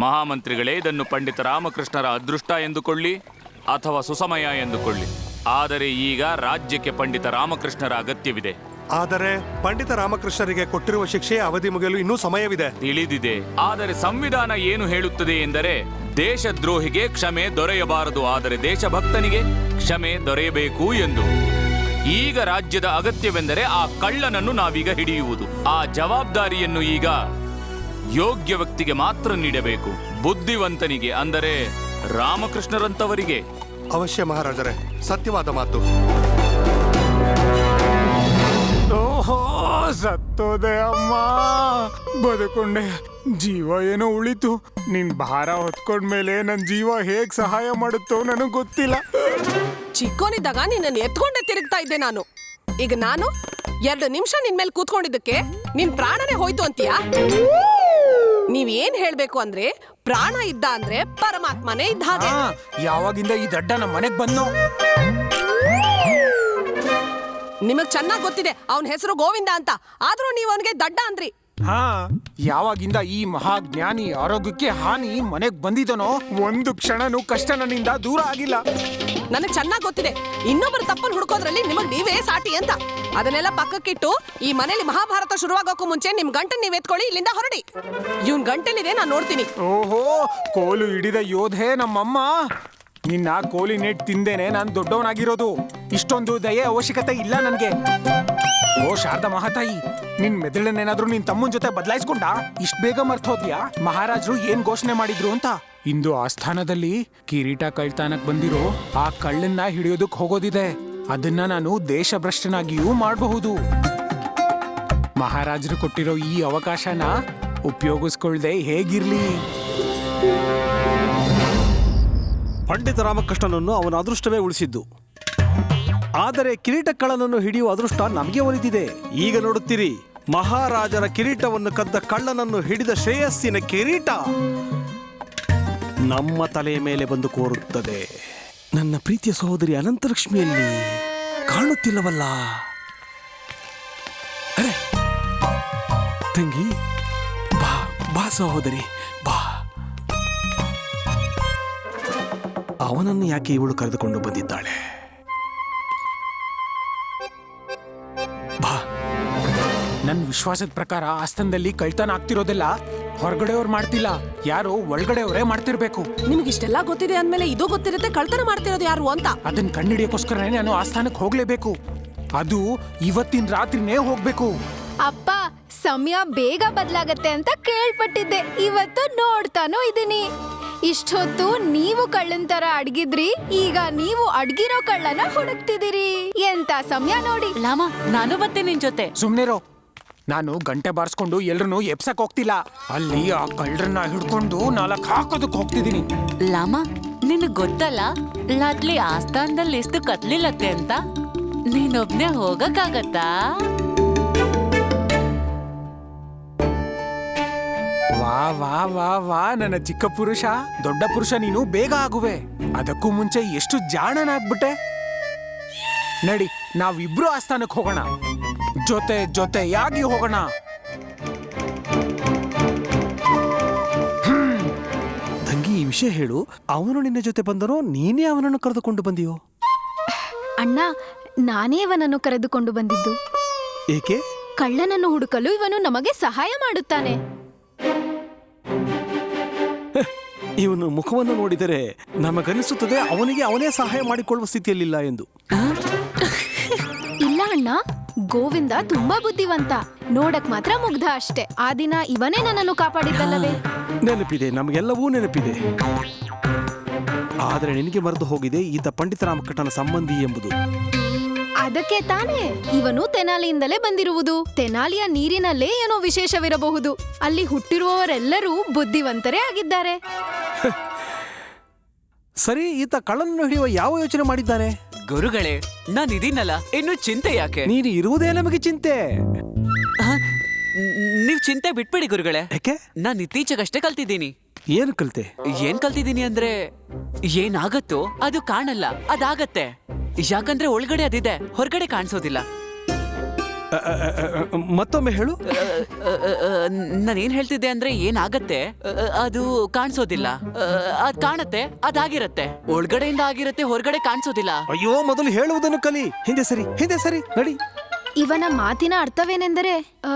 ಮಹಾಮಂತ್ರಿಗಳೇ ಇದನ್ನು ಪಂಡಿತ ರಾಮಕೃಷ್ಣರ ಅದೃಷ್ಟ ಎಂದುಕೊಳ್ಳಿ ಅಥವಾ ಸುಸಮಯ ಎಂದುಕೊಳ್ಳಿ. ಆದರೆ ಈಗ ರಾಜ್ಯಕ್ಕೆ ಪಂಡಿತ ರಾಮಕೃಷ್ಣರ ಅಗತ್ಯವಿದೆ. ಆದರೆ ಪಂಡಿತ ರಾಮಕೃಷ್ಣರಿಗೆ ಕೊಟ್ಟಿರುವ ಶಿಕ್ಷೆಯ ಅವಧಿ ಮುಗಿಯಲು ಇನ್ನೂ ಸಮಯವಿದೆ. ತಿಳಿದಿದೆ. ಆದರೆ ಸಂವಿಧಾನ ಏನು ಹೇಳುತ್ತದೆ ಎಂದರೆ ದೇಶದ್ರೋಹಿಗೆ ಕ್ಷಮೆ ದೊರೆಯಬಾರದು ಆದರೆ ದೇಶಭಕ್ತನಿಗೆ ಕ್ಷಮೆ ದೊರೆಯಬೇಕು ಎಂದು. ಈಗ ರಾಜ್ಯದ ಅಗತ್ಯವೆಂದರೆ ಆ ಕಳ್ಳನನ್ನು ನಾವೀಗ ಹಿಡಿಯುವುದು. ಆ ಜವಾಬ್ದಾರಿಯನ್ನು ಈಗ ಯೋಗ್ಯ ವ್ಯಕ್ತಿಗೆ ಮಾತ್ರ ನೀಡಬೇಕು. ಬುದ್ಧಿವಂತನಿಗೆ ಅಂದರೆ ರಾಮಕೃಷ್ಣರಂತವರಿಗೆ. ಅವಶ್ಯ ಮಹಾರಾಜರೇ ಸತ್ಯವಾದ ಮಾತು. ಓಹೋ ಸತ್ತೋದೆ ಅಮ್ಮ. ಬದುಕೊಂಡೆ ಜೀವ ಏನೋ ಉಳಿತು. ನಿನ್ ಭಾರ ಹೊತ್ಕೊಂಡ್ಮೇಲೆ ನನ್ ಜೀವ ಹೇಗ್ ಸಹಾಯ ಮಾಡುತ್ತೋ ನನಗ್ ಗೊತ್ತಿಲ್ಲ. ಚಿಕ್ಕೋನಿದ್ದಾಗ ನಿನ್ನ ಎತ್ಕೊಂಡೆ ತಿರುಗ್ತಾ ಇದ್ದೆ ನಾನು. ಈಗ ನಾನು ಎರಡು ನಿಮಿಷ ನಿನ್ ಮೇಲೆ ಕೂತ್ಕೊಂಡಿದ್ದಕ್ಕೆ ನಿನ್ ಪ್ರಾಣನೇ ಹೋಯ್ತು ಅಂತೀಯಾ? ನೀವ್ ಏನ್ ಹೇಳ್ಬೇಕು ಅಂದ್ರೆ ಪ್ರಾಣ ಇದ್ದ ಅಂದ್ರೆ ಪರಮಾತ್ಮನೇ ಇದ್ದ ಹಾಗೆ. ಆ, ಯಾವಾಗಿಂದ ಈ ದಡ್ಡ ನಮ್ಮ ಮನೆಗ್ ಬಂದು ನಿಮಗ್ ಚೆನ್ನಾಗ್ ಗೊತ್ತಿದೆ ಅವನ ಹೆಸರು ಗೋವಿಂದ ಅಂತ. ಆದ್ರೂ ನೀವ್ ಅವನಿಗೆ ದಡ್ಡ ಅಂದ್ರಿ. ಹಾ. ಯಾವಾಗಿಂದ ಈ ಮಹಾಜ್ಞಾನಿ ಆರೋಗ್ಯಕ್ಕೆ ಹಾನಿ ಮನೆಗ್ ಬಂದಿದನೋ ಒಂದು ಕ್ಷಣನೂ ಕಷ್ಟ ನನ್ನಿಂದ ದೂರ ಆಗಿಲ್ಲ. ನನಗ್ ಚೆನ್ನಾಗಿ ಗೊತ್ತಿದೆ. ಇನ್ನೊಬ್ಬರ ತಪ್ಪನ್ನು ಹುಡ್ಕೋದ್ರಲ್ಲಿ ನಿಮಗೆ ನೀವೇ ಸಾಟಿ ಅಂತ. ಅದನ್ನೆಲ್ಲ ಪಕ್ಕಕ್ಕಿಟ್ಟು ಈ ಮನೇಲಿ ಮಹಾಭಾರತ ಶುರುವಾಗೋಕ್ಕೂ ಮುಂಚೆ ನಿಮ್ ಗಂಟನ್ ನೀವು ಎತ್ಕೊಳ್ಳಿ, ಇಲ್ಲಿಂದ ಹೊರಡಿ. ಇವನ್ ಗಂಟಲಿದೆ, ನಾನು ನೋಡ್ತೀನಿ. ಓಹೋ, ಕೋಲು ಹಿಡಿದ ಯೋಧೆ ನಮ್ಮಮ್ಮ. ನಿನ್ನ ಕೋಲಿ ನೆಟ್ ತಿಂದೇನೆ ನಾನು ದೊಡ್ಡವನಾಗಿರೋದು. ಇಷ್ಟೊಂದು ದಯೆ ಅವಶ್ಯಕತೆ ಇಲ್ಲ ನನ್ಗೆ. ಓ, ಶಾರದಾ ಮಹಾತಾಯಿ, ನಿನ್ ಮೆದುಳನ್ನೇನಾದ್ರೂ ನಿನ್ ತಮ್ಮನ್ ಜೊತೆ ಬದಲಾಯಿಸ್ಕೊಂಡ? ಇಷ್ಟ್ ಬೇಗ ಮರ್ತೋದ್ಯಾ ಮಹಾರಾಜರು ಏನ್ ಘೋಷಣೆ ಮಾಡಿದ್ರು ಅಂತ? ಇಂದು ಆಸ್ಥಾನದಲ್ಲಿ ಕಿರೀಟ ಕಳ್ತಾನಕ್ ಬಂದಿರೋ ಆ ಕಳ್ಳನ್ನ ಹಿಡಿಯೋದಕ್ ಹೋಗೋದಿದೆ. ಅದನ್ನ ನಾನು ದೇಶಭ್ರಷ್ಟನಾಗಿಯೂ ಮಾಡಬಹುದು. ಮಹಾರಾಜರು ಕೊಟ್ಟಿರೋ ಈ ಅವಕಾಶನ ಉಪಯೋಗಿಸ್ಕೊಳ್ದೆ ಹೇಗಿರ್ಲಿ? ಪಂಡಿತ ರಾಮಕೃಷ್ಣನನ್ನು ಅವನ ಅದೃಷ್ಟವೇ ಉಳಿಸಿದ್ದು. ಆದರೆ ಕಿರೀಟಕ್ಕಳನನ್ನು ಹಿಡಿಯುವ ಅದೃಷ್ಟ ನಮಗೆ ಒಲಿದಿದೆ. ಈಗ ನೋಡುತ್ತೀರಿ, ಮಹಾರಾಜರ ಕಿರೀಟವನ್ನು ಕದ್ದ ಕಳ್ಳನನ್ನು ಹಿಡಿದ ಶ್ರೇಯಸ್ಸಿನ ಕಿರೀಟ. ನಮ್ಮ ತಲೆಯ ಮೇಲೆ ಬಂದು ಕೋರುತ್ತದೆ. ನನ್ನ ಪ್ರೀತಿಯ ಸಹೋದರಿ ಅನಂತಲಕ್ಷ್ಮಿಯಲ್ಲಿ ಕಾಣುತ್ತಿಲ್ಲವಲ್ಲ. ಅರೆ, ತಂಗಿ, ಬಾ ಬಾ ಸಹೋದರಿ, ಬಾ. ಅವನನ್ನು ಯಾಕೆ ಇವಳು ಕರೆದುಕೊಂಡು ಬಂದಿದ್ದಾಳೆ? ನನ್ ವಿಶ್ವಾಸದ ಪ್ರಕಾರ ಆಸ್ಥಾನದಲ್ಲಿ ಕಳ್ತನ ಆಗ್ತಿರೋದೆಲ್ಲ ಹೊರಗಡೆಯವ್ರು ಮಾಡ್ತಿಲ್ಲ. ಯಾರು ಒಳಗಡೆಯವರೇ ಮಾಡ್ತಿರ್ಬೇಕು. ನಿಮ್ಗೆ ಇಷ್ಟೆಲ್ಲ ಗೊತ್ತಿದೆ ಅಂದ್ಮೇಲೆ ಇದು ಗೊತ್ತಿರುತ್ತೆ ಕಳ್ತನ ಮಾಡ್ತಿರೋದು ಯಾರು ಅಂತ? ಅದನ್ನ ಕಂಡಿಡಿಯೋಕೋಸ್ಕರನೇ ನಾನು ಆಸ್ಥಾನಕ್ಕೆ ಹೋಗ್ಲೇಬೇಕು. ಅದು ಇವತ್ತಿನ ರಾತ್ರಿನೇ ಹೋಗ್ಬೇಕು. ಅಪ್ಪ ಸಮಯ ಬೇಗ ಬದಲಾಗತ್ತೆ ಅಂತ ಕೇಳ್ಪಟ್ಟಿದ್ದೆ. ಇವತ್ತು ನೋಡ್ತಾನೂ ಇದೀನಿ ಇಷ್ಟೊತ್ತು ನೀವು ಕಳ್ಳನ್ ತರ ಅಡ್ಗಿದ್ರಿ ಈಗ ನೀವು ಅಡ್ಗಿರೋ ಕಳ್ಳನ ಹುಡುಕ್ತಿದ್ದೀರಿ. ಎಂತ ಸಮಯ ನೋಡಿ. ಲಾಮ ನಾನು ಬರ್ತೀನಿ ನಿನ್ ಜೊತೆ. ಸುಮ್ನಿರೋ. ನಾನು ಗಂಟೆ ಬಾರಿಸ್ಕೊಂಡು ಎಲ್ರು ಎಪ್ಸಕ್ ಹೋಗ್ತಿಲ್ಲ. ಅಲ್ಲಿ ಆ ಕಳ್ಳರನ್ನ ಹಿಡ್ಕೊಂಡು ನಾಲ್ಕು ಹಾಕೋದಕ್ಕೆ ಹೋಗ್ತಿದೀನಿ. ಲಾಮ ನಿನಗ್ ಗೊತ್ತಲ್ಲ ಲಾಟ್ಲಿ ಆಸ್ಥಾನದಲ್ಲಿ ಎಷ್ಟು ಕತ್ಲಿಲ್ಲತ್ತೆ ಅಂತ? ನೀನೊಬ್ನೇ ಹೋಗಕ್ಕಾಗತ್ತಾ? ವಾ ವಾ ವಾ ವಾ ನನ್ನ ಚಿಕ್ಕ ಪುರುಷ. ದೊಡ್ಡ ಪುರುಷ ನೀನು ಬೇಗ ಆಗುವೆ. ಅದಕ್ಕೂ ಮುಂಚೆ ಎಷ್ಟು ಜಾಣನಾಗ್ಬಿಟ್ಟೆ? ನಡಿ ನಾವಿಬ್ರು ಆಸ್ಥಾನಕ್ಕೆ ಹೋಗೋಣ. ಜೊತೆ ಜೊತೆಯಾಗಿ ಹೋಗೋಣ. ತಂಗಿ ಈ ವಿಷಯ ಹೇಳು ಅವನು ನಿನ್ನ ಜೊತೆ ಬಂದನೋ ನೀನೇ ಅವನನ್ನು ಕರೆದುಕೊಂಡು ಬಂದಿಯೋ? ಅಣ್ಣ ನಾನೇ ಇವನನ್ನು ಕರೆದುಕೊಂಡು ಬಂದಿದ್ದು. ಏಕೆ? ಕಳ್ಳನನ್ನು ಹುಡುಕಲು ಇವನು ನಮಗೆ ಸಹಾಯ ಮಾಡುತ್ತಾನೆ. ಇವನು ಮುಖವನ್ನು ನೋಡಿದರೆ ನಮಗನಿಸುತ್ತದೆ ಅವನಿಗೆ ಅವನೇ ಸಹಾಯ ಮಾಡಿಕೊಳ್ಳುವ ಸ್ಥಿತಿಯಲ್ಲಿಲ್ಲ ಎಂದು. ಇಲ್ಲ ಅಣ್ಣ. ಗೋವಿಂದ ತುಂಬಾ ಬುದ್ಧಿವಂತ. ನೋಡಕ್ ಮಾತ್ರ ಮುಗ್ಧ ಅಷ್ಟೇ. ಆ ದಿನ ಇವನೇ ನನ್ನನ್ನು ಕಾಪಾಡಿದ್ದಲ್ಲವೇ? ನೆನಪಿದೆ ನಮಗೆಲ್ಲವೂ ನೆನಪಿದೆ. ಆದರೆ ನಿನಗೆ ಮರೆತು ಹೋಗಿದೆ ಈತ ಪಂಡಿತ ರಾಮಕೃಷ್ಣನ ಸಂಬಂಧಿ ಎಂಬುದು. ಅದಕ್ಕೆ ತಾನೇ? ಇವನು ತೆನಾಲಿಯಿಂದಲೇ ಬಂದಿರುವುದು. ತೆನಾಲಿಯ ನೀರಿನಲ್ಲೇ ಏನೋ ವಿಶೇಷವಿರಬಹುದು. ಅಲ್ಲಿ ಹುಟ್ಟಿರುವವರೆಲ್ಲರೂ ಬುದ್ಧಿವಂತರೇ ಆಗಿದ್ದಾರೆ. ಸರಿ ಈತ ಕಳ್ಳನನ್ನು ಹಿಡಿಯುವ ಯಾವ ಯೋಚನೆ ಮಾಡಿದ್ದಾನೆ? ಗುರುಗಳೇ ನಾನು ಇದೀನಲ್ಲ ಇನ್ನು ಚಿಂತೆ ಯಾಕೆ? ನೀನು ಇರುವುದೇ ನಮಗೆ ಚಿಂತೆ. ನೀವು ನ್- ನೀವ್ ಚಿಂತೆ ಬಿಟ್ಬಿಡಿ ಗುರುಗಳೇ. ಯಾಕೆ? ನಾನು ಇತ್ತೀಚೆಗಷ್ಟೇ ಕಲ್ತಿದ್ದೀನಿ. ಏನು ಕಲ್ತೆ? ಏನ್ ಕಲ್ತಿದ್ದೀನಿ ಅಂದ್ರೆ ಏನಾಗತ್ತೋ ಅದು ಕಾಣಲ್ಲ ಅದಾಗತ್ತೆ. ಯಾಕಂದ್ರೆ ಒಳಗಡೆ ಅದಿದೆ ಹೊರಗಡೆ ಕಾಣಿಸೋದಿಲ್ಲ. ಮತ್ತೊಮ್ಮೆ ಹೇಳು. ನಾನೇನ್ ಹೇಳ್ತಿದ್ದೆ ಅಂದ್ರೆ ಏನಾಗತ್ತೆ? ಅದು ಕಾಣಿಸೋದಿಲ್ಲ. ಅದ್ ಕಾಣತ್ತೆ ಅದಾಗಿರತ್ತೆ. ಒಳಗಡೆಯಿಂದ ಆಗಿರತ್ತೆ ಹೊರಗಡೆ ಕಾಣಿಸೋದಿಲ್ಲ. ಅಯ್ಯೋ ಮೊದಲು ಹೇಳುವುದನ್ನು ಕಲಿ. ಹಿಂದೆ ಸರಿ ಹಿಂದೆ ಸರಿ ನಡಿ. ಇವನ ಮಾತಿನ ಅರ್ಥವೇನೆಂದರೆ ಆ,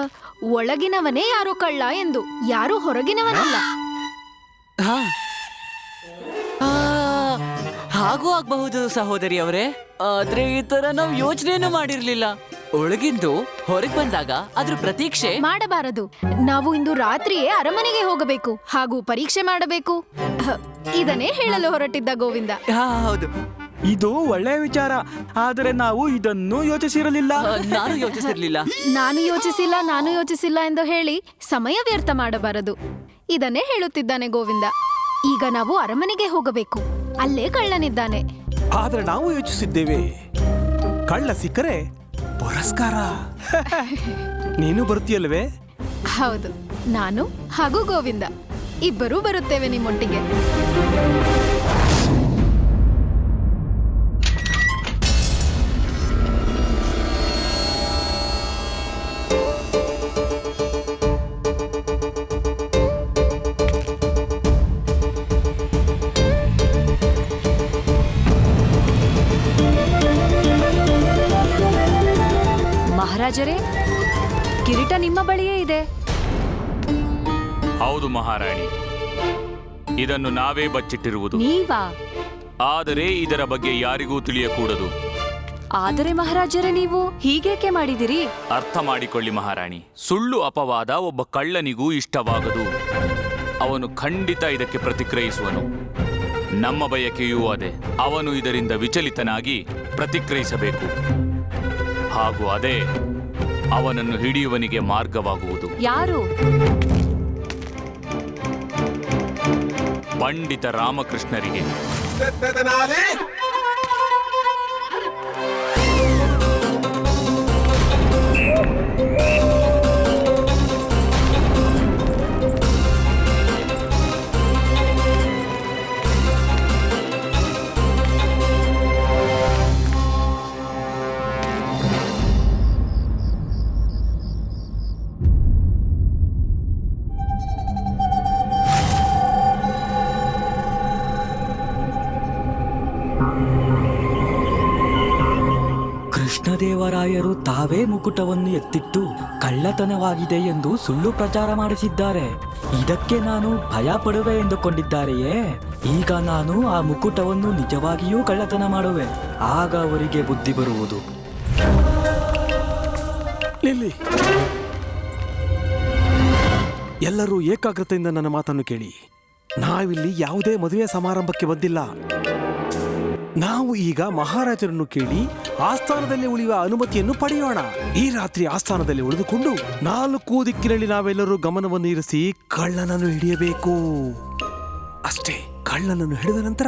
ಒಳಗಿನವನೇ ಯಾರು ಕಳ್ಳ ಎಂದು ಯಾರು ಹೊರಗಿನವನಲ್ಲ. ಹಾಗೂ ಆಗ್ಬಹುದು ಸಹೋದರಿ ಅವರೇ ಆದ್ರೆ ಈ ತರ ನಾವು ಯೋಚನೆಯನ್ನು ಮಾಡಿರ್ಲಿಲ್ಲ. ಒಳಗಿಂದು ಹೊರಗ್ ಬಂದಾಗ ಅದ್ರ ಪ್ರತೀಕ್ಷೆ ಮಾಡಬಾರದು. ನಾವು ಇಂದು ರಾತ್ರಿಯೇ ಅರಮನೆಗೆ ಹೋಗಬೇಕು ಹಾಗೂ ಪರೀಕ್ಷೆ ಮಾಡಬೇಕು. ಅಹ್, ಇದನ್ನೇ ಹೇಳಲು ಹೊರಟಿದ್ದ ಗೋವಿಂದ. ಹಾ ಹೌದು. ಇದು ಒಳ್ಳೆಯ ವಿಚಾರ. ಆದರೆ ನಾವು ಇದನ್ನು ಯೋಚಿಸಿರಲಿಲ್ಲ. ಆ, ನಾನು ಯೋಚಿಸಿರ್ಲಿಲ್ಲ. ನಾನು ಯೋಚಿಸಿಲ್ಲ ನಾನು ಯೋಚಿಸಿಲ್ಲ ಎಂದು ಹೇಳಿ ಸಮಯ ವ್ಯರ್ಥ ಮಾಡಬಾರದು. ಇದನ್ನೇ ಹೇಳುತ್ತಿದ್ದಾನೆ ಗೋವಿಂದ. ಈಗ ನಾವು ಅರಮನೆಗೆ ಹೋಗಬೇಕು. ಅಲ್ಲೇ ಕಳ್ಳನಿದ್ದಾನೆ. ಆದರೆ ನಾವು ಯೋಚಿಸಿದ್ದೇವೆ. ಕಳ್ಳ ಸಿಕ್ಕರೆ ಪುರಸ್ಕಾರ. ನೀನು ಬರ್ತೀಯಲ್ವೇ ಹೌದು ನಾನು ಹಾಗೂ ಗೋವಿಂದ ಇಬ್ಬರೂ ಬರುತ್ತೇವೆ ನಿಮ್ಮೊಟ್ಟಿಗೆ. ಮಹಾರಾಜರೇ ಕಿರೀಟ ನಿಮ್ಮ ಬಳಿಯೇ ಇದೆ. ಹೌದು ಮಹಾರಾಣಿ. ಇದನ್ನು ನಾವೇ ಬಚ್ಚಿಟ್ಟಿರುವುದು. ನೀವಾ? ಆದರೆ ಇದರ ಬಗ್ಗೆ ಯಾರಿಗೂ ತಿಳಿಯಕೂಡದು. ಆದರೆ ಮಹಾರಾಜರೇ ನೀವು ಹೀಗೇಕೆ ಮಾಡಿದಿರಿ? ಅರ್ಥ ಮಾಡಿಕೊಳ್ಳಿ ಮಹಾರಾಣಿ. ಸುಳ್ಳು ಅಪವಾದ ಒಬ್ಬ ಕಳ್ಳನಿಗೂ ಇಷ್ಟವಾಗದು. ಅವನು ಖಂಡಿತ ಇದಕ್ಕೆ ಪ್ರತಿಕ್ರಿಯಿಸುವನು. ನಮ್ಮ ಬಯಕೆಯೂ ಅದೇ. ಅವನು ಇದರಿಂದ ವಿಚಲಿತನಾಗಿ ಪ್ರತಿಕ್ರಿಯಿಸಬೇಕು. ಹಾಗೂ ಅದೇ ಅವನನ್ನು ಹಿಡಿಯುವನಿಗೆ ಮಾರ್ಗವಾಗುವುದು. ಯಾರು? ಪಂಡಿತ ರಾಮಕೃಷ್ಣರಿಗೆ. ಕೃಷ್ಣದೇವರಾಯರು ತಾವೇ ಮುಕುಟವನ್ನು ಎತ್ತಿಟ್ಟು ಕಳ್ಳತನವಾಗಿದೆ ಎಂದು ಸುಳ್ಳು ಪ್ರಚಾರ ಮಾಡಿಸಿದ್ದಾರೆ. ಇದಕ್ಕೆ ನಾನು ಭಯ ಪಡುವೆ ಎಂದುಕೊಂಡಿದ್ದಾರೆಯೇ? ಈಗ ನಾನು ಆ ಮುಕುಟವನ್ನು ನಿಜವಾಗಿಯೂ ಕಳ್ಳತನ ಮಾಡುವೆ. ಆಗ ಅವರಿಗೆ ಬುದ್ಧಿ ಬರುವುದು. ಎಲ್ಲರೂ ಏಕಾಗ್ರತೆಯಿಂದ ನನ್ನ ಮಾತನ್ನು ಕೇಳಿ. ನಾವಿಲ್ಲಿ ಯಾವುದೇ ಮದುವೆ ಸಮಾರಂಭಕ್ಕೆ ಬಂದಿಲ್ಲ. ನಾವು ಈಗ ಮಹಾರಾಜರನ್ನು ಕೇಳಿ ಆಸ್ಥಾನದಲ್ಲಿ ಉಳಿಯುವ ಅನುಮತಿಯನ್ನು ಪಡೆಯೋಣ. ಈ ರಾತ್ರಿ ಆಸ್ಥಾನದಲ್ಲಿ ಉಳಿದುಕೊಂಡು ನಾಲ್ಕು ದಿಕ್ಕಿನಲ್ಲಿ ನಾವೆಲ್ಲರೂ ಗಮನವನ್ನು ಇರಿಸಿ ಕಳ್ಳನನ್ನು ಹಿಡಿಯಬೇಕು. ಅಷ್ಟೇ ಕಳ್ಳನನ್ನು ಹಿಡಿದ ನಂತರ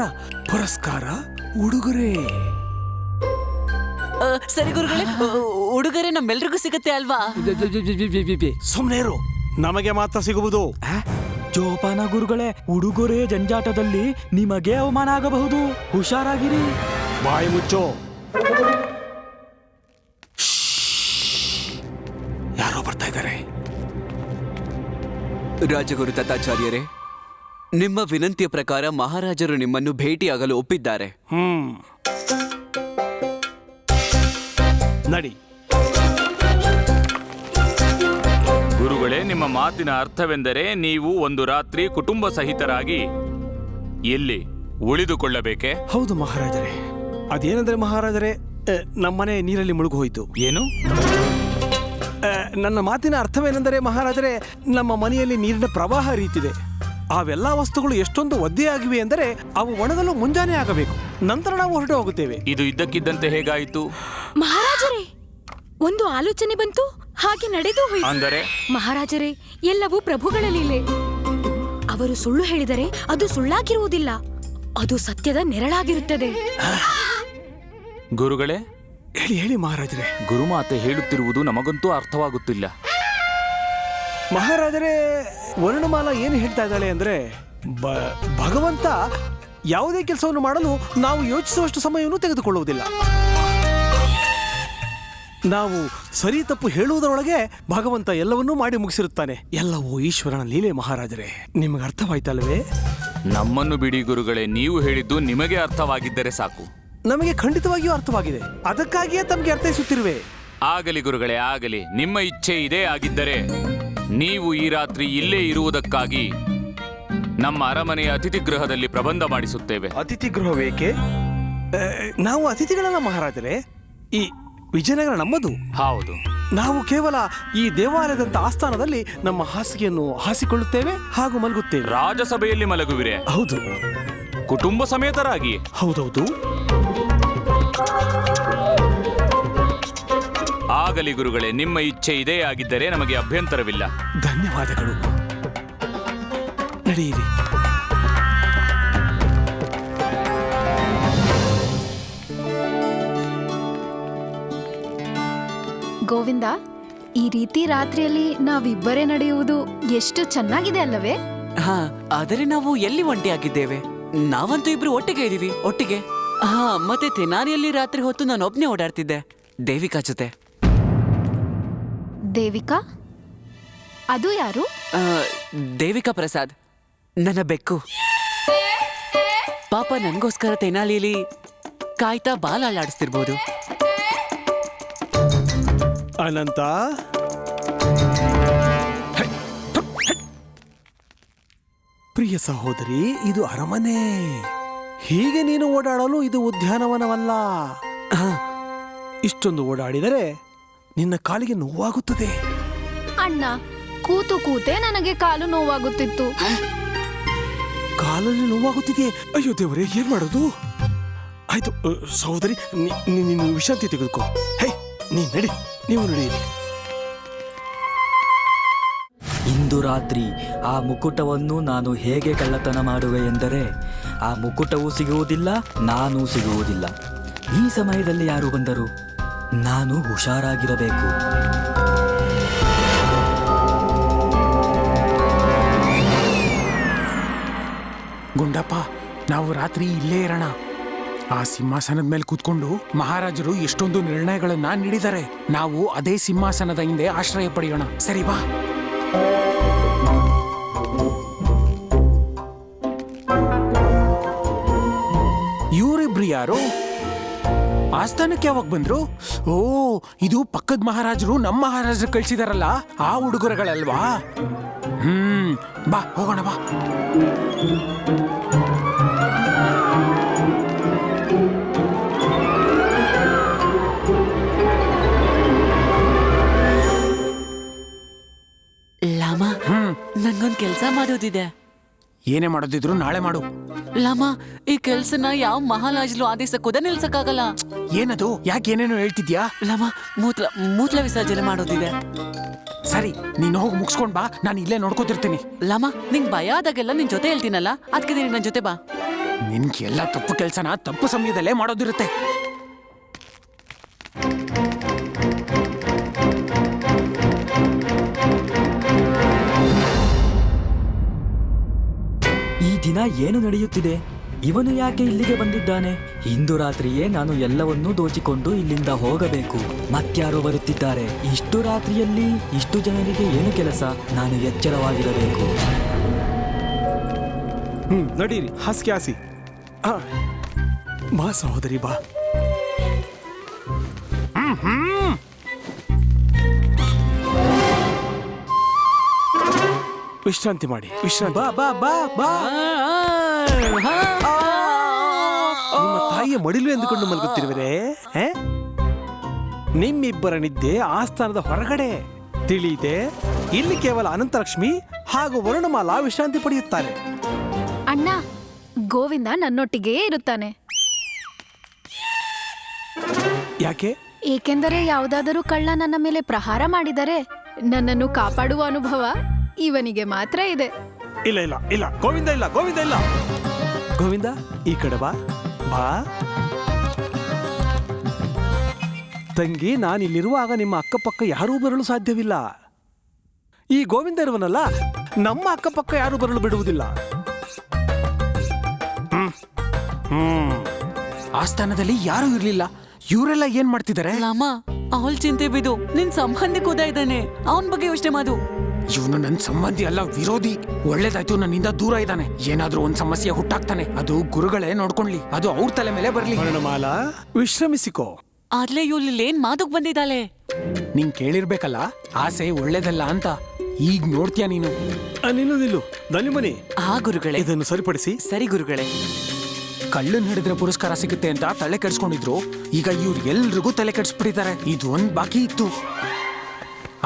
ಪುರಸ್ಕಾರ ಉಡುಗೊರೆ. ಆ, ಸರಿ ಗುರುಗಳೇ ಉಡುಗೊರೆ ನಮ್ಮೆಲ್ರಿಗೂ ಸಿಗುತ್ತೆ ಅಲ್ವಾ? ಸುಮ್ಮನೆ ಇರು ನಮಗೆ ಮಾತ್ರ ಸಿಗುವುದು. ಜೋಪಾನ ಗುರುಗಳೇ ಉಡುಗೊರೆ ಜಂಜಾಟದಲ್ಲಿ ನಿಮಗೆ ಅವಮಾನ ಆಗಬಹುದು. ಹುಷಾರಾಗಿರಿ. ಬಾಯಿ ಮುಚ್ಚೋ. ರಾಜಗುರು ದತ್ತಾಚಾರ್ಯರೇ ನಿಮ್ಮ ವಿನಂತಿಯ ಪ್ರಕಾರ ಮಹಾರಾಜರು ನಿಮ್ಮನ್ನು ಭೇಟಿಯಾಗಲು ಒಪ್ಪಿದ್ದಾರೆ. ಹ್ಮ್. ನಡಿ. ಗುರುಗಳೇ ನಿಮ್ಮ ಮಾತಿನ ಅರ್ಥವೆಂದರೆ ನೀವು ಒಂದು ರಾತ್ರಿ ಕುಟುಂಬ ಸಹಿತರಾಗಿ ಎಲ್ಲಿ ಉಳಿದುಕೊಳ್ಳಬೇಕೆ? ಹೌದು ಮಹಾರಾಜರೇ. ಅದೇನಂದ್ರೆ ಮಹಾರಾಜರೇ ಅ, ನಮ್ಮನೆ ನೀರಲ್ಲಿ ಮುಳುಗು ಹೋಯಿತು ಏನು? ನನ್ನ ಮಾತಿನ ಅರ್ಥವೇನೆಂದರೆ ಮಹಾರಾಜರೇ ನಮ್ಮ ಮನೆಯಲ್ಲಿ ನೀರಿನ ಪ್ರವಾಹ ರೀತಿದೆ ಅವೆಲ್ಲ ವಸ್ತುಗಳು ಎಷ್ಟೊಂದು ಒದ್ದೆಯಾಗಿವೆ ಎಂದರೆ ಅವು ಒಣಗಲು ಮುಂಜಾನೆ ಆಗಬೇಕು. ನಂತರ ನಾವು ಹೊರಟು ಹೋಗುತ್ತೇವೆ. ಇದು ಇದ್ದಕ್ಕಿದ್ದಂತೆ ಹೇಗಾಯಿತು? ಮಹಾರಾಜರೇ ಒಂದು ಆಲೋಚನೆ ಬಂತು ಹಾಗೆ ನಡೆದು ಹೋಯಿತು. ಅಂದರೆ? ಮಹಾರಾಜರೇ ಎಲ್ಲವೂ ಪ್ರಭುಗಳ ಲೀಲೆ ಅವರು ಸುಳ್ಳು ಹೇಳಿದರೆ ಅದು ಸುಳ್ಳಾಗಿರುವುದಿಲ್ಲ. ಅದು ಸತ್ಯದ ನೆರಳಾಗಿರುತ್ತದೆ. ಗುರುಗಳೇ ಹೇಳಿ ಹೇಳಿ ಮಹಾರಾಜರೇ. ಗುರುಮಾತೆ ಹೇಳುತ್ತಿರುವುದು ನಮಗಂತೂ ಅರ್ಥವಾಗುತ್ತಿಲ್ಲ. ಮಹಾರಾಜರೇ ವರ್ಣಮಾಲ ಏನು ಹೇಳ್ತಾ ಇದ್ದಾಳೆ ಅಂದ್ರೆ ಬ- ಭಗವಂತ ಯಾವುದೇ ಕೆಲಸವನ್ನು ಮಾಡಲು ನಾವು ಯೋಚಿಸುವಷ್ಟು ಸಮಯವನ್ನು ತೆಗೆದುಕೊಳ್ಳುವುದಿಲ್ಲ. ನಾವು ಸರಿ ತಪ್ಪು ಹೇಳುವುದರೊಳಗೆ ಭಗವಂತ ಎಲ್ಲವನ್ನೂ ಮಾಡಿ ಮುಗಿಸಿರುತ್ತಾನೆ. ಎಲ್ಲವೂ ಈಶ್ವರನ ಲೀಲೆ ಮಹಾರಾಜರೇ. ನಿಮಗೆ ಅರ್ಥವಾಯ್ತಲ್ವೇ? ನಮ್ಮನ್ನು ಬಿಡಿ ಗುರುಗಳೇ ನೀವು ಹೇಳಿದ್ದು ನಿಮಗೆ ಅರ್ಥವಾಗಿದ್ದರೆ ಸಾಕು. ನಮಗೆ ಖಂಡಿತವಾಗಿಯೂ ಅರ್ಥವಾಗಿದೆ. ಅದಕ್ಕಾಗಿಯೇ ತಮಗೆ ಅರ್ಥೈಸುತ್ತಿರುವೆ. ಆಗಲಿ ಗುರುಗಳೇ ಆಗಲಿ. ನಿಮ್ಮ ಇಚ್ಛೆ ಇದೇ ಆಗಿದ್ದರೆ ನೀವು ಈ ರಾತ್ರಿ ಇಲ್ಲೇ ಇರುವುದಕ್ಕಾಗಿ ನಮ್ಮ ಅರಮನೆಯ ಅತಿಥಿ ಗೃಹದಲ್ಲಿ ಪ್ರಬಂಧ ಮಾಡಿಸುತ್ತೇವೆ. ಅತಿಥಿ ಗೃಹವೇಕೆ ನಾವು ಅತಿಥಿಗಳಲ್ಲ ಮಹಾರಾಜರೇ. ಈ ವಿಜಯನಗರ ನಮ್ಮದು. ಹೌದು. ನಾವು ಕೇವಲ ಈ ದೇವಾಲಯದಂತ ಆಸ್ಥಾನದಲ್ಲಿ ನಮ್ಮ ಹಾಸಿಗೆಯನ್ನು ಹಾಸಿಕೊಳ್ಳುತ್ತೇವೆ ಹಾಗೂ ಮಲಗುತ್ತೇವೆ. ರಾಜಸಭೆಯಲ್ಲಿ ಮಲಗುವಿರೆ. ಹೌದು. ಕುಟುಂಬ ಸಮೇತರಾಗಿ. ಹೌದೌದು. ಆಗಲಿ ಗುರುಗಳೇ ನಿಮ್ಮ ಇಚ್ಛೆ ಇದೇ ಆಗಿದ್ದರೆ ನಮಗೆ ಅಭ್ಯಂತರವಿಲ್ಲ. ಧನ್ಯವಾದಗಳು. ನಡೆಯಿರಿ. ಗೋವಿಂದ ಈ ರೀತಿ ರಾತ್ರಿಯಲ್ಲಿ ನಾವಿಬ್ಬರೇ ನಡೆಯುವುದು ಎಷ್ಟು ಚೆನ್ನಾಗಿದೆ ಅಲ್ಲವೇ? ಹಾ ಆದರೆ ನಾವು ಎಲ್ಲಿ ಒಂಟಿಯಾಗಿದ್ದೇವೆ? ನಾವಂತೂ ಇಬ್ರು ಒಟ್ಟಿಗೆ ಇದೀವಿ ಒಟ್ಟಿಗೆ. ಹಾ ಮತ್ತೆ ತೆನಾರಿಯಲ್ಲಿ ರಾತ್ರಿ ಹೊತ್ತು ನಾನು ಒಬ್ನೇ ಓಡಾಡ್ತಿದ್ದೆ ದೇವಿಕಾ ಜೊತೆ. ದೇವಿಕಾ? ಅದು ಯಾರು? ಆ, ದೇವಿಕಾ ಪ್ರಸಾದ್. ನನ್ನ ಬೆಕ್ಕು. ಪಾಪ ನನಗೋಸ್ಕರ ತೆನಾಲಿಲಿ ಕಾಯ್ತಾ ಬಾಲ ಅಲ್ಲಾಡಿಸ್ತಿರ್ಬೋದು ಅನಂತ. ಪ್ರಿಯ ಸಹೋದರಿ ಇದು ಅರಮನೆ. ಹೀಗೆ ನೀನು ಓಡಾಡಲು ಇದು ಉದ್ಯಾನವನವಲ್ಲ. ಇಷ್ಟೊಂದು ಓಡಾಡಿದರೆ ನಿನ್ನ ಕಾಲಿಗೆ ನೋವಾಗುತ್ತದೆ. ಅಣ್ಣ ಕೂತು ಕೂತೆ ನನಗೆ ಕಾಲು ನೋವಾಗುತ್ತಿತ್ತು. ಕಾಲಲ್ಲಿ ನೋವಾಗುತ್ತಿದೆ. ಅಯ್ಯೋ ದೇವರೇ ಏನ್ ಮಾಡೋದು? ಆಯ್ತು ಅ, ಸಹೋದರಿ ನೀ- ನೀ- ನೀನು ವಿಶ್ರಾಂತಿ ತೆಗೆದುಕೋ. ಹೇ ನೀ ನಡಿ ನೀವು ನಡೆಯಿರಿ ಇಂದು ರಾತ್ರಿ ಆ ಮುಕುಟವನ್ನು ನಾನು ಹೇಗೆ ಕಳ್ಳತನ ಮಾಡುವೆ ಎಂದರೆ ಆ ಮುಕುಟವೂ ಸಿಗುವುದಿಲ್ಲ ನಾನು ಸಿಗುವುದಿಲ್ಲ. ಈ ಸಮಯದಲ್ಲಿ ಯಾರು ಬಂದರು? ನಾನು ಹುಷಾರಾಗಿರಬೇಕು. ಗುಂಡಪ್ಪ, ನಾವು ರಾತ್ರಿ ಇಲ್ಲೇ ಇರೋಣ. ಆ ಸಿಂಹಾಸನದ ಮೇಲೆ ಕೂತ್ಕೊಂಡು ಮಹಾರಾಜರು ಎಷ್ಟೊಂದು ನಿರ್ಣಯಗಳನ್ನ ನೀಡಿದ್ದಾರೆ. ನಾವು ಅದೇ ಸಿಂಹಾಸನದ ಹಿಂದೆ ಆಶ್ರಯ ಪಡೆಯೋಣ. ಸರಿ, ಬಾ. ಇವರಿಬ್ರು ಯಾರು? ಆಸ್ಥಾನಕ್ಕೆ ಯಾವಾಗ ಬಂದ್ರು? ಓ ಇದು ಪಕ್ಕದ ಮಹಾರಾಜರು ನಮ್ಮ ಮಹಾರಾಜರು ಕಳ್ಸಿದಾರಲ್ಲ ಆ ಉಡುಗೊರೆಗಳಲ್ವಾ ಹ್ಮ್ ಬಾ ಹೋಗೋಣ ಬಾ. ಲಾಮ ನಂಗೊಂದ್ ಕೆಲ್ಸ ಮಾಡೋದಿದೆ. ಏನೇ ಮಾಡೋದಿದ್ರು ನಾಳೆ ಮಾಡು. ಲಾಮ ಈ ಕೆಲ್ಸನ ಯಾವ ಮಹಾರಾಜರು ಆದೇಶಕ್ಕೂದ ನಿಲ್ಸಕ್ಕಾಗಲ್ಲ? ಏನದು? ಯಾಕೆ ಏನೇನೋ ಹೇಳ್ತಿದ್ಯಾ? ಲಾಮ ಮೂತ್ರ ಮೂತ್ರ ವಿಸರ್ಜನೆ ಮಾಡೋದಿದೆ. ಸರಿ ನೀನು ಹೋಗಿ ಮುಗಿಸ್ಕೊಂಡ್ ಬಾ ನಾನು ಇಲ್ಲೇ ನೋಡ್ಕೋತಿರ್ತೀನಿ. ಲಾಮ ನಿಂಗ್ ಭಯ ಆದಾಗೆಲ್ಲ ನಿನ್ ಜೊತೆ ಹೇಳ್ತೀನಲ್ಲ? ಅದಕ್ಕೆ ನೀನ್ ನನ್ನ ಜೊತೆ ಬಾ. ನಿನ್ಗೆ ಎಲ್ಲ ತಪ್ಪು ಕೆಲಸನ ತಪ್ಪು ಸಮಯದಲ್ಲೇ ಮಾಡೋದಿರುತ್ತೆ. ದಿನ ಏನು ನಡೆಯುತ್ತಿದೆ? ಇವನು ಯಾಕೆ ಇಲ್ಲಿಗೆ ಬಂದಿದ್ದಾನೆ? ಇಂದು ರಾತ್ರಿಯೇ ನಾನು ಎಲ್ಲವನ್ನೂ ದೋಚಿಕೊಂಡು ಇಲ್ಲಿಂದ ಹೋಗಬೇಕು. ಮತ್ಯಾರೋ ಬರುತ್ತಿದ್ದಾರೆ. ಇಷ್ಟು ರಾತ್ರಿಯಲ್ಲಿ ಇಷ್ಟು ಜನರಿಗೆ ಏನು ಕೆಲಸ? ನಾನು ಎಚ್ಚರವಾಗಿರಬೇಕು. ಹ್ಮ್ ನಡೀರಿ. ಹಾಸಿಗೆ ಹಾಸಿ ಆ, ಬಾ ಸಹೋದರಿ ಬಾ. ಹ್ಮ್, ವಿಶ್ರಾಂತಿ ಮಾಡಿ ವಿಶ್ರಾಂತಿ ಬಾ ಬಾ ಬಾ ಬಾ. ನಿಮ್ಮ ತಾಯಿಯ ಮಡಿಲು ಎಂದುಕೊಂಡು ಮಲಗುತ್ತಿರುವಿರೇ? ಹೇ? ನಿಮ್ಮಿಬ್ಬರ ನಿದ್ದೆ ಆಸ್ಥಾನದ ಹೊರಗಡೆ. ತಿಳಿಯಿದೆ ಇಲ್ಲಿ ಕೇವಲ ಅನಂತಲಕ್ಷ್ಮಿ ಹಾಗೂ ವರುಣಮಾಲಾ ವಿಶ್ರಾಂತಿ ಪಡೆಯುತ್ತಾರೆ. ಅಣ್ಣ ಗೋವಿಂದ ನನ್ನೊಟ್ಟಿಗೆ ಇರುತ್ತಾನೆ. ಯಾಕೆ? ಏಕೆಂದರೆ ಯಾವುದಾದರೂ ಕಳ್ಳ ನನ್ನ ಮೇಲೆ ಪ್ರಹಾರ ಮಾಡಿದರೆ ನನ್ನನ್ನು ಕಾಪಾಡುವ ಅನುಭವ ಇವನಿಗೆ ಮಾತ್ರ ಇದೆ. ಇಲ್ಲ ಇಲ್ಲ ಇಲ್ಲ. ಗೋವಿಂದ ಇಲ್ಲ ಗೋವಿಂದ ಇಲ್ಲ. ಗೋವಿಂದ ಈ ಕಡೆ ಬಾ. ಬಾ. ತಂಗಿ ನಾನು ಇಲ್ಲಿರುವಾಗ ನಿಮ್ಮ ಅಕ್ಕಪಕ್ಕ ಯಾರೂ ಬರಲು ಸಾಧ್ಯವಿಲ್ಲ. ಈ ಗೋವಿಂದ ಇರುವನಲ್ಲ ನಮ್ಮ ಅಕ್ಕಪಕ್ಕ ಯಾರೂ ಬರಲು ಬಿಡುವುದಿಲ್ಲ. ಹ್ಮ್. ಹ್ಮ್. ಆಸ್ಥಾನದಲ್ಲಿ ಯಾರೂ ಇರಲಿಲ್ಲ. ಇವರೆಲ್ಲ ಏನ್ ಮಾಡ್ತಿದ್ದಾರೆ? ಲಾಮ ಅವಳ ಚಿಂತೆ ಬಿದು ನಿನ್ ಸಂಬಂಧಿ ಕೂದ ಇದ್ದಾನೆ. ಅವನ ಬಗ್ಗೆ ಯೋಚನೆ ಮಾಡು. ಇವನು ನನ್ನ ಸಂಬಂಧಿ ಅಲ್ಲ ವಿರೋಧಿ. ಒಳ್ಳೇದಾಯ್ತು ನನ್ನಿಂದ ದೂರ ಇದ್ದಾನೆ. ಏನಾದ್ರೂ ಒಂದ್ ಸಮಸ್ಯೆ ಹುಟ್ಟಾಕ್ತಾನೆ ಅದು ಗುರುಗಳೇ ನೋಡ್ಕೊಳ್ಳಿ ಅದು ಅವ್ರ ತಲೆ ಮೇಲೆ ಬರ್ಲಿ. ವರ್ಣಮಾಲಾ ವಿಶ್ರಮಿಸಿಕೋ. ಆದ್ಲೆ ಇವಳು ಏನ್ ಮಾತಕ್ ಬಂದಿದ್ದಾಳೆ? ನಿಂಗ್ ಕೇಳಿರ್ಬೇಕಲ್ಲ? ಆಸೆ ಒಳ್ಳೇದಲ್ಲ ಅಂತ. ಈಗ ನೋಡ್ತೀಯ ನೀನು? ಆ, ನಿಲ್ಲು ನಿಲ್ಲು. ಆ ಗುರುಗಳೇ. ಇದನ್ನು ಸರಿಪಡಿಸಿ. ಸರಿ ಗುರುಗಳೇ. ಕಳ್ಳನ್ ಹಿಡಿದ್ರೆ ಪುರಸ್ಕಾರ ಸಿಗುತ್ತೆ ಅಂತ ತಲೆ ಕೆಡ್ಸ್ಕೊಂಡಿದ್ರು. ಈಗ ಇವ್ರು ಎಲ್ರಿಗೂ ತಲೆ ಕೆಡ್ಸ್ಬಿಟ್ಟಿದ್ದಾರೆ. ಇದು ಒಂದ್ ಬಾಕಿ ಇತ್ತು.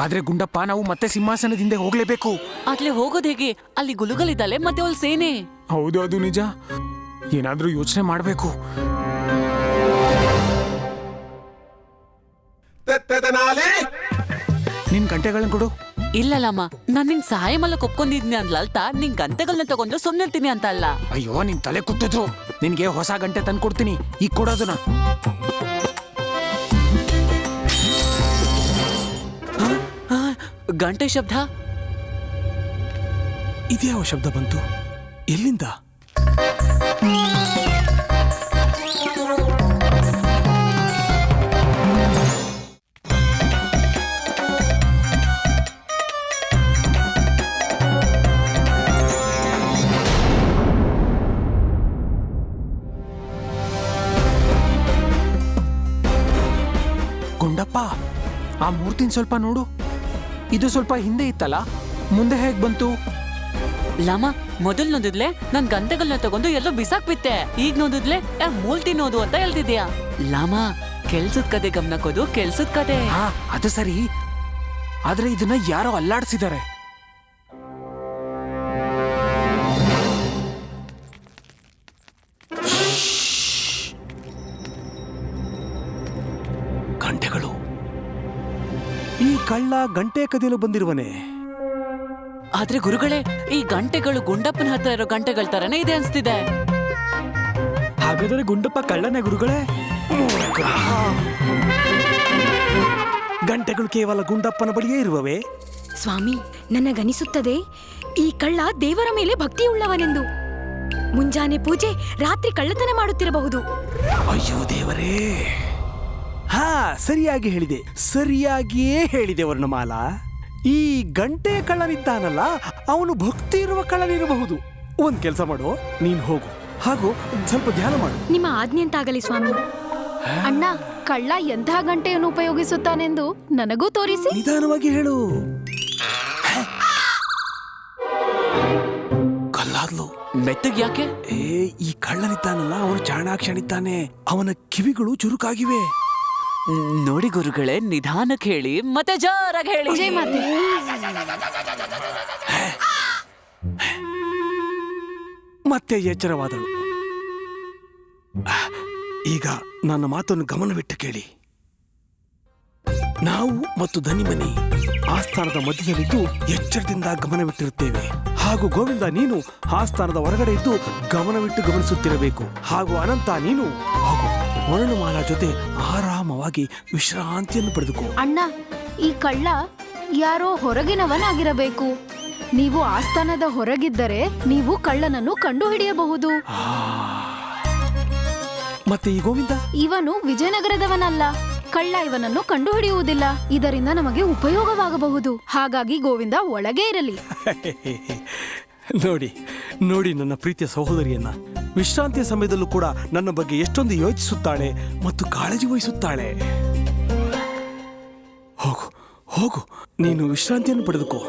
ಆದ್ರೆ ಗುಂಡಪ್ಪ ನಾವು ಮತ್ತೆ ಸಿಂಹಾಸನದಿಂದ ಹೋಗ್ಲೇಬೇಕು. ಆಗ್ಲೇ ಹೋಗೋದ್ ಹೇಗೆ? ಅಲ್ಲಿ ಗುಲುಗಲಿದ್ದಾಳೆ ಮತ್ತೆ ಅವಳ ಸೇನೆ. ಹೌದು ಅದು ನಿಜ. ಏನಾದ್ರೂ ಯೋಚನೆ ಮಾಡ್ಬೇಕು. ನಿನ್ ಗಂಟೆಗಳನ್ನ ಕೊಡು. ಇಲ್ಲಲ್ಲಮ್ಮ ನಾನ್ ನಿನ್ ಸಹಾಯ ಮಾಡಕ್ ಒಪ್ಕೊಂಡಿದ್ನಿ ಅಂದ್ಲಲ್ತ ನಿನ್ ಗಂಟೆಗಳನ್ನ ತಗೊಂಡು ಇರ್ತೀನಿ ಅಂತ ಅಲ್ಲ ಅಯ್ಯೋ ನಿನ್ ತಲೆ ಕುತ್ತಿದ್ರು. ನಿನ್ಗೆ ಹೊಸ ಗಂಟೆ ತಂದ್ಕೊಡ್ತೀನಿ. ಈಗ ಕೊಡೋದನ್ನ ಗಂಟೆ ಶಬ್ದ? ಇದ್ಯಾವ ಶಬ್ದ ಬಂತು? ಎಲ್ಲಿಂದ? ಗುಂಡಪ್ಪ ಆ ಮೂರ್ತಿನ ಸ್ವಲ್ಪ ನೋಡು. ಇದು ಸ್ವಲ್ಪ ಹಿಂದೆ ಇತ್ತಲ್ಲ? ಮುಂದೆ ಹೇಗ್ ಬಂತು? ಲಾಮ ಮೊದಲ್ ನೋದಿದ್ಲೆ ನನ್ ಗಂಟೆಗಳನ್ನ ತಗೊಂಡು ಎಲ್ಲೋ ಬಿಸಾಕ್ಬಿಟ್ಟೆ ಈಗ ನೋದಿದ್ಲೆ ಮೂಲ್ತಿ ನೋದು ಅಂತ ಹೇಳ್ತಿದ್ಯಾ ಲಾಮ ಕೆಲ್ಸದ ಕತೆ ಗಮನಕ್ಕೋದು ಕೊದು ಕೆಲ್ಸದ ಕತೆ. ಅದು ಸರಿ. ಆದ್ರೆ ಇದನ್ನ ಯಾರೋ ಅಲ್ಲಾಡ್ಸಿದ್ದಾರೆ. ಕಳ್ಳ ಗಂಟೆ ಕದಿಯಲು ಬಂದಿರುವನೆ. ಆದ್ರೆ ಗುರುಗಳೇ ಈ ಗಂಟೆಗಳು ಗುಂಡಪ್ಪನ ಹತ್ರ ಇರೋ ಗಂಟೆಗಳ ತರನೇ ಇದೆ ಅನ್ಸ್ತಿದೆ. ಹಾಗಾದರೆ ಗುಂಡಪ್ಪ ಕಳ್ಳನೇ ಗುರುಗಳೇ? ಗಂಟೆಗಳು ಕೇವಲ ಗುಂಡಪ್ಪನ ಬಳಿಯೇ ಇರುವವೆ? ಸ್ವಾಮಿ ನನಗನಿಸುತ್ತದೆ ಈ ಕಳ್ಳ ದೇವರ ಮೇಲೆ ಭಕ್ತಿಯುಳ್ಳವನೆಂದು. ಮುಂಜಾನೆ ಪೂಜೆ ರಾತ್ರಿ ಕಳ್ಳತನ ಮಾಡುತ್ತಿರಬಹುದು. ಅಯ್ಯೋ ದೇವರೇ! ಹಾ ಸರಿಯಾಗಿ ಹೇಳಿದೆ. ಸರಿಯಾಗಿಯೇ ಹೇಳಿದೆ ವರ್ಣಮಾಲಾ. ಈ ಗಂಟೆ ಕಳ್ಳನಿದ್ದಾನಲ್ಲ ಅವನು ಭಕ್ತಿ ಇರುವ ಕಳ್ಳನಿರಬಹುದು. ಒಂದ್ ಕೆಲಸ ಮಾಡು ನೀನ್ ಹೋಗು. ಹಾಗೂ ಸ್ವಲ್ಪ ಧ್ಯಾನ ಮಾಡು. ನಿಮ್ಮ ಆಜ್ಞೆ ಅಂತಾಗಲಿ ಸ್ವಾಮಿ? ಅಣ್ಣ ಕಳ್ಳ ಎಂತಹ ಗಂಟೆಯನ್ನು ಉಪಯೋಗಿಸುತ್ತಾನೆಂದು ನನಗೂ ತೋರಿಸಿ. ನಿಧಾನವಾಗಿ ಹೇಳು. ಕಲ್ಲಾದ್ಲು ಮೆತ್ತಗ್ ಯಾಕೆ? ಏ ಈ ಕಳ್ಳನಿದ್ದಾನಲ್ಲ ಅವನು ಚಾಣಾಕ್ಷಣಿದ್ದಾನೆ ಅವನ ಕಿವಿಗಳು ಚುರುಕಾಗಿವೆ. ನೋಡಿ ಗುರುಗಳೇ ನಿಧಾನಕ್ಕೆ ಹೇಳಿ ಮತ್ತೆ ಜೋರಾಗಿ ಹೇಳಿ. ಜೈ ಮಾತೆ. ಮತ್ತೆ ಎಚ್ಚರವಾದಳು. ಈಗ ನನ್ನ ಮಾತನ್ನು ಗಮನವಿಟ್ಟು ಕೇಳಿ. ನಾವು ಮತ್ತು ಧನಿಮನಿ ಆಸ್ಥಾನದ ಮಧ್ಯದಲ್ಲಿದ್ದು ಎಚ್ಚರದಿಂದ ಗಮನವಿಟ್ಟಿರುತ್ತೇವೆ. ಹಾಗೂ ಗೋವಿಂದ ನೀನು ಆಸ್ಥಾನದ ಹೊರಗಡೆ ಇದ್ದು ಗಮನವಿಟ್ಟು ಗಮನಿಸುತ್ತಿರಬೇಕು. ಹಾಗೂ ಅನಂತ ನೀನು ಹಾಗೂ. ವರ್ಣಮಾಲ ಜೊತೆ ಆರಾಮವಾಗಿ ವಿಶ್ರಾಂತಿಯನ್ನು ಪಡೆದುಕೋ. ಅಣ್ಣ ಈ ಕಳ್ಳ ಯಾರೋ ಹೊರಗಿನವನಾಗಿರಬೇಕು. ನೀವು ಆಸ್ಥಾನದ ಹೊರಗಿದ್ದರೆ ನೀವು ಕಳ್ಳನನ್ನು ಕಂಡು ಹಿಡಿಯಬಹುದು ಮತ್ತೆ ಈ ಗೋವಿಂದ? ಇವನು ವಿಜಯನಗರದವನಲ್ಲ. ಕಳ್ಳ ಇವನನ್ನು ಕಂಡು ಹಿಡಿಯುವುದಿಲ್ಲ ಇದರಿಂದ ನಮಗೆ ಉಪಯೋಗವಾಗಬಹುದು. ಹಾಗಾಗಿ ಗೋವಿಂದ ಒಳಗೆ ಇರಲಿ. ನೋಡಿ ನೋಡಿ ನನ್ನ ಪ್ರೀತಿಯ ಸಹೋದರಿಯನ್ನ. ವಿಶ್ರಾಂತಿಯ ಸಮಯದಲ್ಲೂ ಕೂಡ ನನ್ನ ಬಗ್ಗೆ ಎಷ್ಟೊಂದು ಯೋಚಿಸುತ್ತಾಳೆ ಮತ್ತು ಕಾಳಜಿ ವಹಿಸುತ್ತಾಳೆ. ಹೋಗು ಹೋಗು, ನೀನು ವಿಶ್ರಾಂತಿಯನ್ನು ಪಡೆದುಕೋ.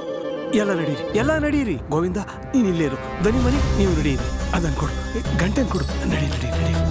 ಎಲ್ಲ ನಡೀರಿ ಎಲ್ಲ ನಡೀರಿ. ಗೋವಿಂದ, ನೀನು ಇಲ್ಲೇರು ದನಿ ಮನಿ ನೀವು ನಡೀರಿ. ಅದನ್ನು ಕೊಡು. ಗಂಟೆನ ಕೊಡು. ನಡಿ ನಡಿ ನಡಿ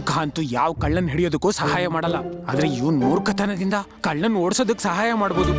ಮೂರ್ಖ ಅಂತೂ ಯಾವ ಕಳ್ಳನ್ ಹಿಡಿಯೋದಕ್ಕೂ ಸಹಾಯ ಮಾಡಲ್ಲ. ಆದ್ರೆ ಇವನ್ ಮೂರ್ಖತನದಿಂದ ಕಳ್ಳನ್ ಓಡಿಸೋದಕ್ ಸಹಾಯ ಮಾಡ್ಬೋದು.